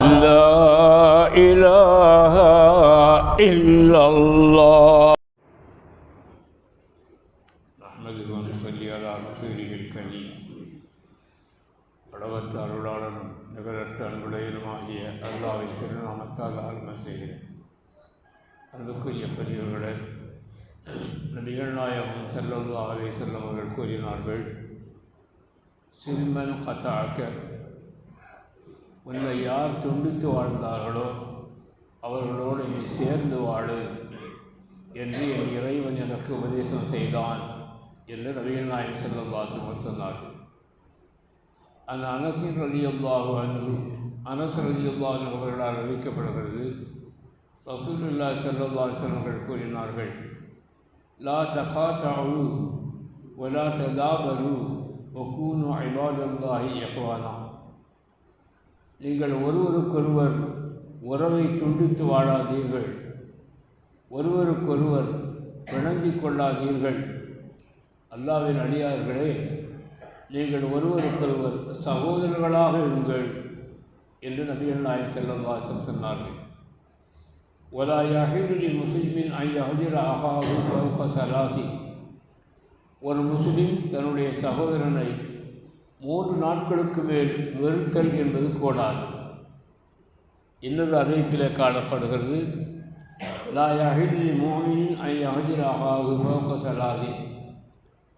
لا إله إلا الله نحمده ونصلي على رسوله الكريم அளவற்ற அருளாளனும் நிகரற்ற அன்புடையனுமாகிய அல்லாவின் திருநாமத்தால் ஆழ்மை செய்கிறேன் அன்புக்குரிய பெரியவர்களே நபிகள் நாயகம் செல்லல்லா அலை செல்லம் அவர்கள் கூறினார்கள் சிறுமன் கதாக்க உன்னை யார் துண்டித்து வாழ்ந்தார்களோ அவர்களோடு நீ சேர்ந்து வாழு என்று என் இறைவன் எனக்கு உபதேசம் செய்தான் என்று நவீன நாயகம் செல்லம் சொன்னார்கள். அந்த அனசின் ரலியல்லாஹு அன்பு அனசு ரலியல்லாஹு அவர்களால் அறிவிக்கப்படுகிறது. ரசூலுல்லா செல்லல்லா செல்வர்கள் கூறினார்கள் லா தகா தாவு ஒலா ததாபரு ஒக்கூனு ஐபாதல்லாஹி எஹ்வானா நீங்கள் ஒருவருக்கொருவர் உறவை துண்டித்து வாழாதீர்கள். ஒருவருக்கொருவர் பிணங்கிக் கொள்ளாதீர்கள். அல்லாவின் அடியார்களே நீங்கள் ஒருவருக்கொருவர் சகோதரர்களாக இருங்கள் என்று நபிகள் நாயக் செல்லம் வாசம் சொன்னார்கள். ஒலா முஸ்லிமின் ஐ அஹஜிர அஹாவு சலாசி. ஒரு முஸ்லிம் தன்னுடைய சகோதரனை மூன்று நாட்களுக்கு மேல் வெறுத்தல் என்பது கூடாது. இன்னொரு அறிவிப்பில் காணப்படுகிறது லா யஹிலுலி மோமினின் ஐ அஹஜிர அஹாவு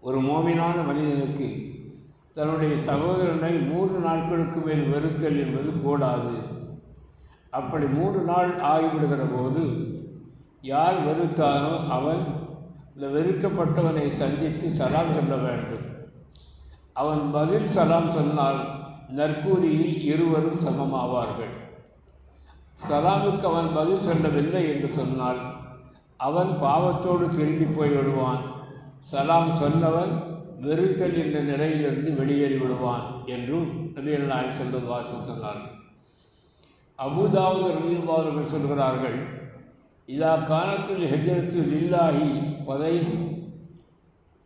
ஒரு மோமினான மனிதனுக்கு தன்னுடைய சகோதரனை மூன்று நாட்களுக்கு மேல் வெறுத்தல் என்பது கூடாது. அப்படி மூன்று நாள் ஆகிவிடுகிற போது யார் வெறுத்தானோ அவன் இந்த வெறுக்கப்பட்டவனை சந்தித்து சலாம் சொல்ல வேண்டும். அவன் பதில் சலாம் சொன்னால் நற்கூலியில் இருவரும் சமமாவார்கள். சலாமுக்கு அவன் பதில் சொல்லவில்லை என்று சொன்னால் அவன் பாவத்தோடு திரும்பி போய் விடுவான். சலாம் சொன்னவன் வெறுத்தல் என்ற நிலையிலிருந்து வெளியேறி விடுவான் என்றும் நபிகள் நாயகம் சொல்வது வாசம் சொன்னார்கள். அபுதாவது ரவியல்லாவர்கள் சொல்கிறார்கள் இதா காலத்தில் ஹெஜரத்து லில்லாஹி பதை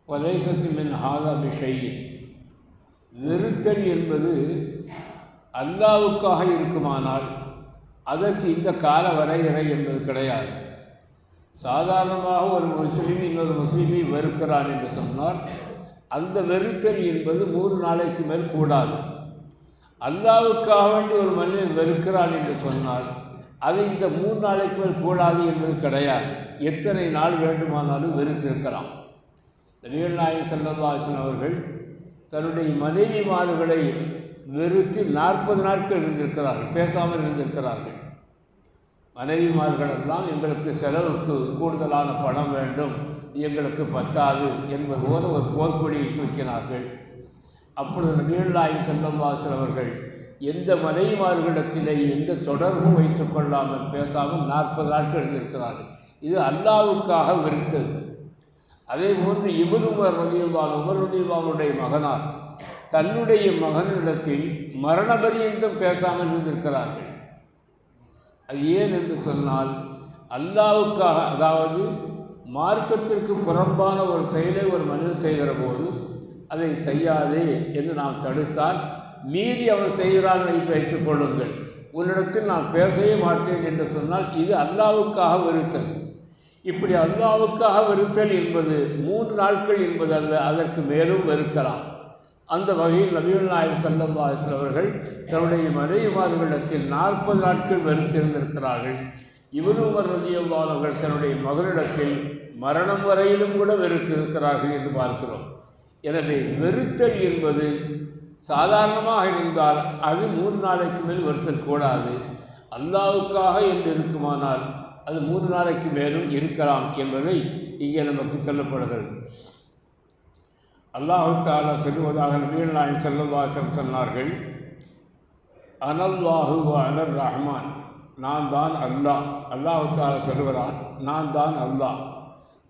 பதைசத்து மின் ஹாதா பிஷையின் வெறுத்தல் என்பது அல்லாவுக்காக இருக்குமானால் அதற்கு இந்த கால வரையறை என்பது கிடையாது. சாதாரணமாக ஒரு முஸ்லீம் இன்னொரு முஸ்லீமை வெறுக்கிறான் என்று சொன்னால் அந்த வெறுத்தல் என்பது மூன்று நாளைக்கு மேல் கூடாது. அல்லாவுக்காக வேண்டி ஒரு மனிதன் வெறுக்கிறான் என்று சொன்னால் அது இந்த மூணு நாளைக்கு மேல் கூடாது என்பது கிடையாது. எத்தனை நாள் வேண்டுமானாலும் வெறுத்திருக்கலாம். நபிகள் நாயகம் செல்லவாசன் அவர்கள் தன்னுடைய மனைவிமார்களை வெறுத்து நாற்பது நாட்கள் இருந்திருக்கிறார்கள் பேசாமல் இருந்திருக்கிறார்கள். மனைவிமார்களெல்லாம் எங்களுக்கு செலவுக்கு கூடுதலான பணம் வேண்டும் எங்களுக்கு பத்தாது என்பது போல ஒரு போர்க்கொடியை தூக்கினார்கள். அப்பொழுது நபிகள்நாயகம் செல்லவாசல் அவர்கள் எந்த மனைவிமார்களிடத்திலே எந்த தொடர்பும் வைத்துக் கொள்ளாமல் பேசாமல் நாற்பது நாட்கள் இருந்திருக்கிறார்கள். இது அல்லாவுக்காக வெறுத்தது. அதே போன்று இபுருமர் ரதியுல்லான் உமர் ரதியுல்லானுடைய மகனார் தன்னுடைய மகனிடத்தில் மரண பரியந்தம் பேசாமல் இருந்திருக்கிறார்கள். அது ஏன் என்று சொன்னால் அல்லாவுக்காக அதாவது மார்க்கத்திற்கு புறம்பான ஒரு செயலை ஒரு மனிதன் செய்கிற போது அதை செய்யாதே என்று நாம் தடுத்தால் மீறி அவர் செய்கிறான் வைத்து வைத்துக் கொள்ளுங்கள். உன்னிடத்தில் நான் பேசவே மாட்டேன் என்று சொன்னால் இது அல்லாவுக்காக வெறுத்தல். இப்படி அல்லாவுக்காக வெறுத்தல் என்பது மூன்று நாட்கள் என்பது அல்ல அதற்கு மேலும் வெறுக்கலாம். அந்த வகையில் நபிகள் நாயகம் சல்லம் அவர்கள் தன்னுடைய மனைவிமார்களிடத்தில் நாற்பது நாட்கள் வெறுத்திருந்திருக்கிறார்கள். இவருமர் ரதியல்லானவர்கள் தன்னுடைய மகளிடத்தில் மரணம் வரையிலும் கூட வெறுத்திருக்கிறார்கள் என்று பார்க்கிறோம். எனவே வெறுத்தல் என்பது சாதாரணமாக இருந்தால் அது மூன்று நாளைக்கு மேல் வெறுத்தல் கூடாது. அல்லாவுக்காக என்று இருக்குமானால் அது மூன்று நாளைக்கு மேலும் இருக்கலாம் என்பதை இங்கே நமக்கு சொல்லப்படுகிறது. அல்லாஹு தாலா சொல்லுவதாக நபீல் நாயம் செல்லவாசம் சொன்னார்கள் அனல்லாஹு அனல் ரஹ்மான். நான் தான் அல்லாஹ். அல்லாஹு தாலா சொல்லுகிறான் நான் தான் அல்லாஹ்.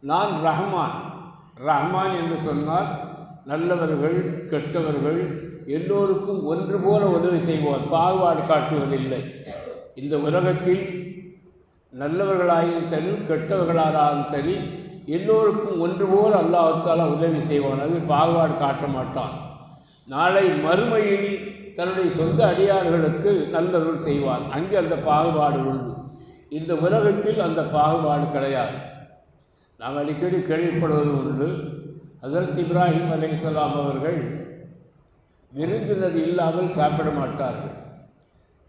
நான் ரஹ்மான். ரஹ்மான் என்று சொன்னால் நல்லவர்கள் கெட்டவர்கள் எல்லோருக்கும் ஒன்று போல உதவி செய்வோர் பாகுபாடு காட்டுவதில்லை. இந்த உலகத்தில் நல்லவர்களாயும் சரி கெட்டவர்களாலும் சரி எல்லோருக்கும் ஒன்று போல் அல்லாஹால உதவி செய்வான். அது பாகுபாடு காட்ட மாட்டான். நாளை மறுமையில் தன்னுடைய சொந்த அடியார்களுக்கு நல்லவர்கள் செய்வான். அங்கே அந்த பாகுபாடு உண்டு. இந்த உலகத்தில் அந்த பாகுபாடு கிடையாது. நாம் அடிக்கடி கேள்விப்படுவது உண்டு. ஹசரத் இப்ராஹிம் அலைஹிஸ்ஸலாம் அவர்கள் விருந்தினர் இல்லாமல் சாப்பிட மாட்டார்கள்.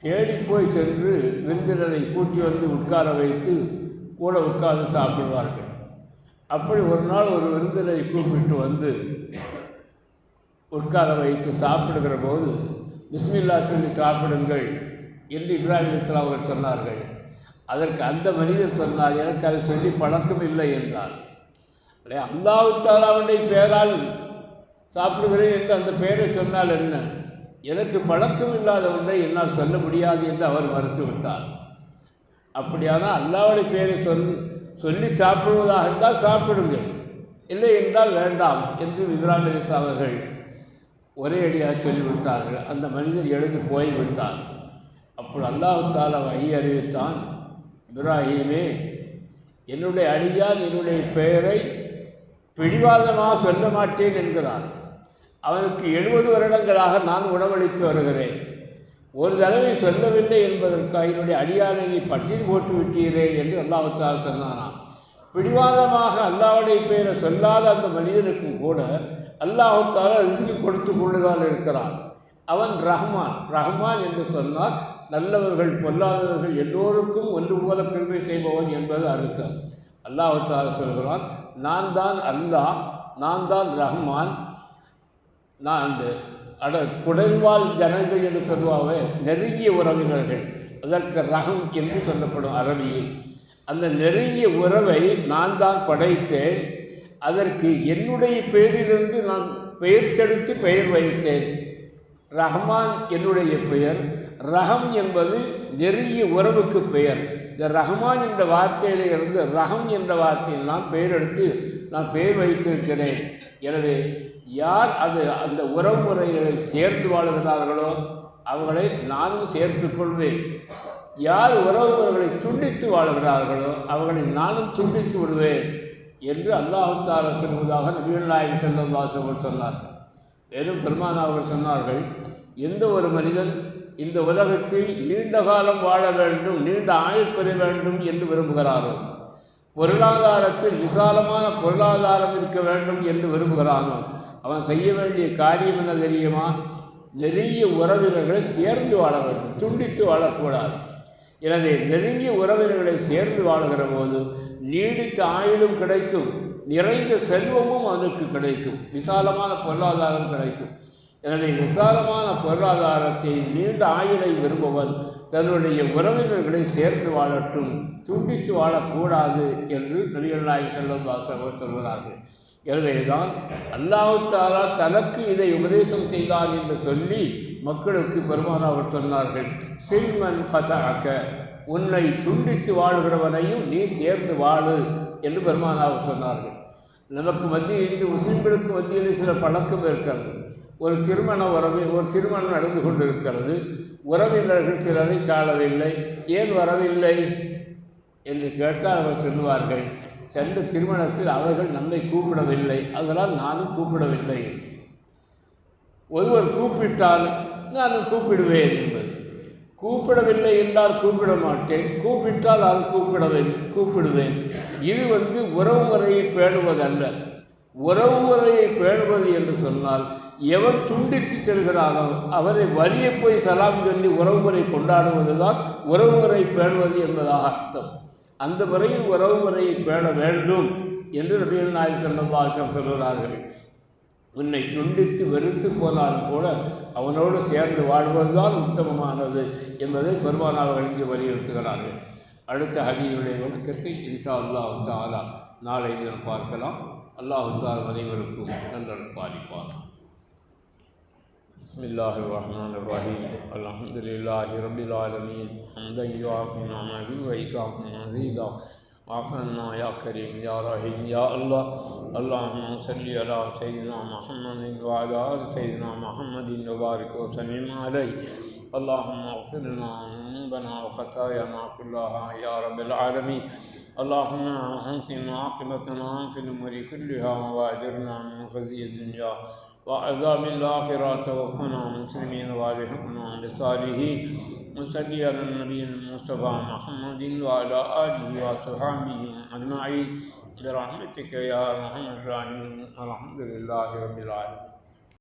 தேடி போய் சென்று விருந்தினரை கூட்டி வந்து உட்கார வைத்து கூட உட்கார்ந்து சாப்பிடுவார்கள். அப்படி ஒரு நாள் ஒரு விருந்தினரை கூப்பிட்டு வந்து உட்கார வைத்து சாப்பிடுகிற போது பிஸ்மில்லா சொல்லி சாப்பிடுங்கள் என்று இப்ராஹிம் இஸ்லாம் அவர்கள் சொன்னார்கள். அதற்கு அந்த மனிதர் சொன்னார் எனக்கு அதை சொல்லி பழக்கம் இல்லை என்றார். அடே அல்லாஹு தாலாவுடைய பெயரால் சாப்பிடுகிறேன் என்று அந்த பெயரை சொன்னால் என்ன? எனக்கு பழக்கம் இல்லாத ஒன்றை என்னால் சொல்ல முடியாது என்று அவர் மறுத்து விட்டார். அப்படியானால் அல்லாவுடைய பேரை சொல் சொல்லி சாப்பிடுவதாக இருந்தால் சாப்பிடுங்கள். இல்லை என்றால் வேண்டாம் என்று இப்ராஹிம் அலிஸ் அவர்கள் ஒரே அடியாக சொல்லிவிட்டார்கள். அந்த மனிதர் எழுந்து போய்விட்டார். அப்போ அல்லாஹு தாலா வகை அறிவித்தான் இப்ராஹீமே என்னுடைய அடியால் என்னுடைய பெயரை பிடிவாதமாக சொல்ல மாட்டேன் என்கிறான். அவனுக்கு எழுபது வருடங்களாக நான் உணவளித்து வருகிறேன். ஒரு தடவை சொல்லவில்லை என்பதற்காக என்னுடைய அடியானை பட்டியல் போட்டு விட்டீரே என்று அல்லாஹால் சொன்னானாம். பிடிவாதமாக அல்லாவுடைய பெயரை சொல்லாத அந்த மனிதனுக்கும் கூட அல்லாஹால ரிசுக்கு கொடுத்து கொண்டுதான் இருக்கிறான். அவன் ரஹ்மான் ரஹ்மான் என்று சொன்னால் நல்லவர்கள் பொல்லாதவர்கள் எல்லோருக்கும் ஒன்று போல பெருமை செய்பவன் என்பது அர்த்தம். அல்லாஹால சொல்கிறான் நான் தான் அல்லாஹ் நான் தான் ரஹ்மான் நான் அந்த அட குடல்வால் ஜனங்கள் என்று சொல்லுவாவே நெருங்கிய உறவினர்கள். அதற்கு ரகம் என்று சொல்லப்படும் அரபியில். அந்த நெருங்கிய உறவை நான் தான் படைத்தேன். அதற்கு என்னுடைய பெயரிலிருந்து நான் பெயர் தெடுத்து பெயர் வைத்தேன். ரஹ்மான் என்னுடைய பெயர். ரகம் என்பது நெருங்கிய உறவுக்கு பெயர். இந்த ரஹ்மான் என்ற வார்த்தையிலிருந்து ரகம் என்ற வார்த்தையில் நான் பெயர் எடுத்து நான் பெயர் வைத்திருக்கிறேன். எனவே யார் அது அந்த உறவு முறைகளை சேர்ந்து வாழ்கிறார்களோ அவர்களை நானும் சேர்த்து கொள்வேன். யார் உறவு துண்டித்து வாழ்கிறார்களோ அவர்களை நானும் துண்டித்து விடுவேன் என்று அல்லாஹால சொல்வதாக நபிகள் நாயகம் செல்லம் சொன்னார் மேலும் பெருமானா அவர்கள் சொன்னார்கள் எந்த ஒரு மனிதன் இந்த உலகத்தில் நீண்ட காலம் வாழ வேண்டும் நீண்ட ஆயுள் பெற வேண்டும் என்று விரும்புகிறாரோ பொருளாதாரத்தில் விசாலமான பொருளாதாரம் இருக்க வேண்டும் என்று விரும்புகிறானோ அவன் செய்ய வேண்டிய காரியம் என்ன தெரியுமா? நெருங்கிய உறவினர்களை சேர்ந்து வாழ வேண்டும் துண்டித்து வாழக்கூடாது. எனவே நெருங்கிய உறவினர்களை சேர்ந்து வாழுகிற போது நீடித்த ஆயுளும் கிடைக்கும் நிறைந்த செல்வமும் அவனுக்கு கிடைக்கும் விசாலமான பொருளாதாரம் கிடைக்கும். எனவே விசாலமான பொருளாதாரத்தை நீண்ட ஆயுளை விரும்புவன் தன்னுடைய உறவினர்களை சேர்ந்து வாழட்டும் துண்டித்து வாழக்கூடாது என்று நபிகள்நாயகம் நாயகம் செல்லம் சொல்கிறார்கள். எனவேதான் அல்லாஹாலா தனக்கு இதை உபதேசம் செய்தான் என்று சொல்லி மக்களுக்கு பெருமானா அவர் சொன்னார்கள். சில்மன் கதாக்க உன்னை துண்டித்து வாழ்கிறவனையும் நீ சேர்ந்து வாழு என்று பெருமானா அவர் சொன்னார்கள். நமக்கு மத்தியில் இன்று முஸ்லிம்களுக்கு மத்தியில் சில பழக்கம் இருக்கிறது. ஒரு திருமண உறவு ஒரு திருமணம் நடந்து கொண்டிருக்கிறது. உறவினர்கள் சிலரை காணவில்லை. ஏன் வரவில்லை என்று கேட்டால் அவர் சொல்லுவார்கள் சென்ற திருமணத்தில் அவர்கள் நம்மை கூப்பிடவில்லை. அதனால் நானும் கூப்பிடவில்லை. ஒருவர் கூப்பிட்டால் நானும் கூப்பிடுவேன் என்பது. கூப்பிடவில்லை என்றால் கூப்பிட மாட்டேன். கூப்பிட்டால் அது கூப்பிடவேன் கூப்பிடுவேன். இது வந்து உறவு முறையை பேணுவதல்ல. உறவு முறையை பேணுவது என்று சொன்னால் எவன் துண்டித்து செல்கிறானோ அவரை வழியை போய் சலாம் சொல்லி உறவுமுறை கொண்டாடுவது தான் உறவுமுறை பேணுவது என்பதாக அர்த்தம். அந்த முறையில் உறவுமுறையை பேண வேண்டும் என்று நபிகள் நாயக் செல்லவாசம் சொல்கிறார்கள் உன்னை துண்டித்து வெறுத்து போனாலும் கூட அவனோடு சேர்ந்து வாழ்வதுதான் உத்தமமானது என்பதை பெருமானார்கள் இங்கு வலியுறுத்துகிறார்கள். அடுத்த ஹதியுடைய விளக்கத்தை இன்ஷா அல்லா தாலா நாளை தினம் பார்க்கலாம். اللہ تعالی ورحم اللہ پالیپان بسم اللہ الرحمن الرحیم الحمد للہ رب العالمین حمد یعافی نعمہ وعکافی مزیدہ عفنا یا کریم یا رحیم یا اللہ اللہم صلی علی سیدنا محمد وعلا آل سیدنا محمد وبارک وسلم علیہ اللہم اغفر لنا ذنوبنا وخطاینا كلها یا رب العالمین اللهم احسن عاقبتنا في الأمور كلها وأجرنا من خزي الدنيا وعذاب الآخرة توفنا مسلمين وألحقنا بالصالحين وصلي على النبي المصطفى محمد وعلى آله وصحبه أجمعين. برحمتك يا أرحم الراحمين. الحمد لله رب العالمين.